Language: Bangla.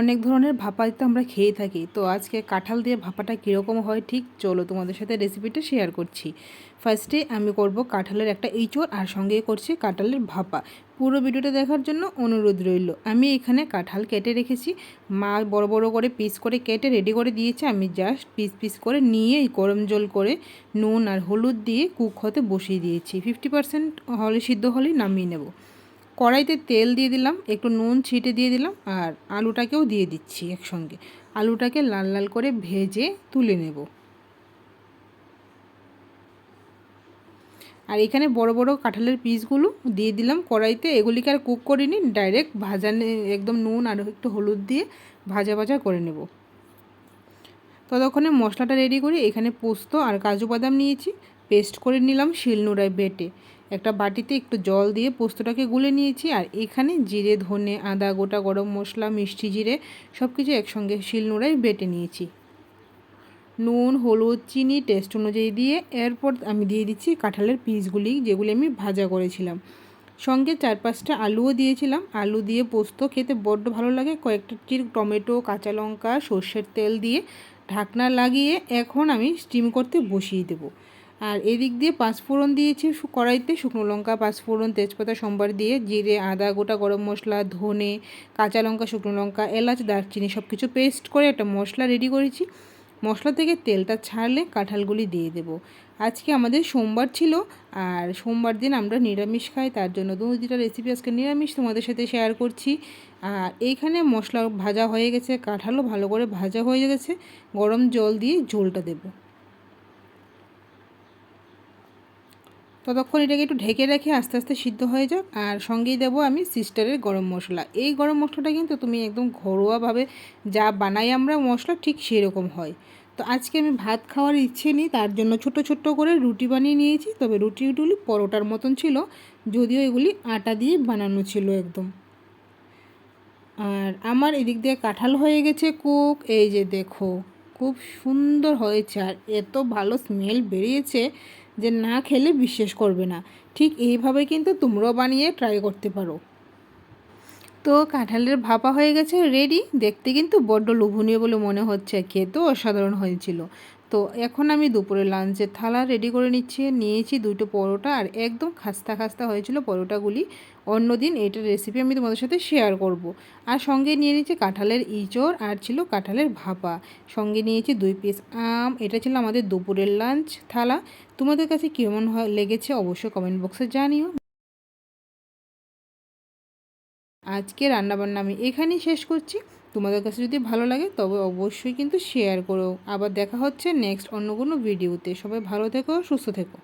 অনেক ধরনের ভাপা তো আমরা খেয়ে থাকি। তো আজকে কাঁঠাল দিয়ে ভাপাটা কীরকম হয় ঠিক চলো তোমাদের সাথে রেসিপিটা শেয়ার করছি। ফার্স্টে আমি করব কাঁঠালের একটা ইঁচড় আর সঙ্গে করছি কাঁঠালের ভাপা। পুরো ভিডিওটা দেখার জন্য অনুরোধ রইল। আমি এখানে কাঁঠাল কেটে রেখেছি। মা বড় বড় করে পিস করে কেটে রেডি করে দিয়েছে। আমি জাস্ট পিস পিস করে নিয়ে গরম জল করে নুন আর হলুদ দিয়ে কুক হতে বসিয়ে দিয়েছি। ফিফটি পার্সেন্ট হলে সিদ্ধ হলেই নামিয়ে নেব। কড়াইতে তেল দিয়ে দিলাম, একটু নুন ছিটে দিয়ে দিলাম আর আলুটাকেও দিয়ে দিচ্ছি একসঙ্গে। আলুটাকে লাল লাল করে ভেজে তুলে নেব। আর এখানে বড় বড় কাঁঠালের পিসগুলো দিয়ে দিলাম কড়াইতে। এগুলিকে আর কুক করিনি ডাইরেক্ট ভাজা একদম নুন আর একটু হলুদ দিয়ে ভাজা ভাজা করে নেব। ততক্ষণে মশলাটা রেডি করে এখানে পোস্ত আর কাজু বাদাম নিয়েছি, পেস্ট করে নিলাম শিলনোড়ায় বেটে। একটা বাটিতে একটু জল দিয়ে পোস্তটাকে গুলে নিয়েছি আর এখানে জিরে, ধনে, আদা, গোটা গরম মশলা, মিষ্টি জিরে সব কিছু একসঙ্গে শিলনোড়ায় বেটে নিয়েছি। নুন, হলুদ, চিনি, টেস্ট অনুযায়ী দিয়ে এরপর আমি দিয়ে দিচ্ছি কাঁঠালের পিসগুলি যেগুলি আমি ভাজা করেছিলাম। সঙ্গে চার পাঁচটা আলুও দিয়েছিলাম। আলু দিয়ে পোস্ত খেতে বড্ড ভালো লাগে। কয়েকটা টমেটো, কাঁচা লঙ্কা, সর্ষের তেল দিয়ে ঢাকনা লাগিয়ে এখন আমি স্টিম করতে বসিয়ে দেবো। আর এদিক দিয়ে পাঁচফোড়ন দিয়েছি কড়াইতে শুকনো লঙ্কা পাঁচফোড়ন তেজপাতা, সোমবার দিয়ে জিরে, আদা, গোটা গরম মশলা, ধনে, কাঁচা লঙ্কা, শুকনো লঙ্কা, এলাচ, দারচিনি সব কিছু পেস্ট করে একটা মশলা রেডি করেছি। মশলা থেকে তেলটা ছাড়লে কাঁঠালগুলি দিয়ে দেব। আজকে আমাদের সোমবার ছিল আর সোমবার দিন আমরা নিরামিষ খাই, তার জন্য দুটা রেসিপি আজকে নিরামিষ তোমাদের সাথে শেয়ার করছি। আর এইখানে মশলা ভাজা হয়ে গেছে, কাঁঠালও ভালো করে ভাজা হয়ে গেছে, গরম জল দিয়ে ঝোলটা দেবো। ততক্ষণ এটাকে একটু ঢেকে রেখে আস্তে আস্তে সিদ্ধ হয়ে যাক। আর সঙ্গেই দেবো আমি সিস্টারের গরম মশলা। এই গরম মশলাটা কিন্তু তুমি একদম ঘরোয়াভাবে যা বানাই আমরা মশলা ঠিক সেরকম হয়। তো আজকে আমি ভাত খাওয়ার ইচ্ছে নেই, তার জন্য ছোট ছোট্ট করে রুটি বানিয়ে নিয়েছি। তবে রুটিগুলি পরোটার মতন ছিল, যদিও এগুলি আটা দিয়ে বানানো ছিল একদম। আর আমার এদিক দিয়ে কাঁঠাল হয়ে গেছে, কুক। এই যে দেখো, খুব সুন্দর হয়েছে আর এত ভালো স্মেল বেরিয়েছে। যে না খেলে বিশ্বাস করবে না। ঠিক এইভাবে কিন্তু তোমরাও বানিয়ে ট্রাই করতে পারো। তো কাঁঠালের ভাপা হয়ে গেছে রেডি দেখতে কিন্তু বড্ড লোভনীয় বলে মনে হচ্ছে। খেতেও অসাধারণ হয়েছিল। তো এখন আমি দুপুরে লাঞ্চের থালা রেডি করে নিচ্ছি, নিয়েছি দুটো পরোটা আর একদম খাস্তা খাস্তা হয়েছিল পরোটাগুলি। অন্যদিন এটার রেসিপি আমি তোমাদের সাথে শেয়ার করব। আর সঙ্গে নিয়ে নিয়েছি কাঁঠালের ইঁচড় আর ছিল কাঁঠালের ভাপা। সঙ্গে নিয়েছি দুই পিস আম, এটা ছিল আমাদের দুপুরের লাঞ্চ থালা। তোমাদের কাছে কেমন লেগেছে অবশ্যই কমেন্ট বক্সে জানিও। আজকে রান্নাবান্না আমি এখানেই শেষ করছি। তোমাদের কাছে যদি ভালো লাগে, তবে অবশ্যই কিন্তু শেয়ার করো। আবার দেখা হচ্ছে নেক্সট অন্য কোনো ভিডিওতে সবাই ভালো থেকো, সুস্থ থেকো।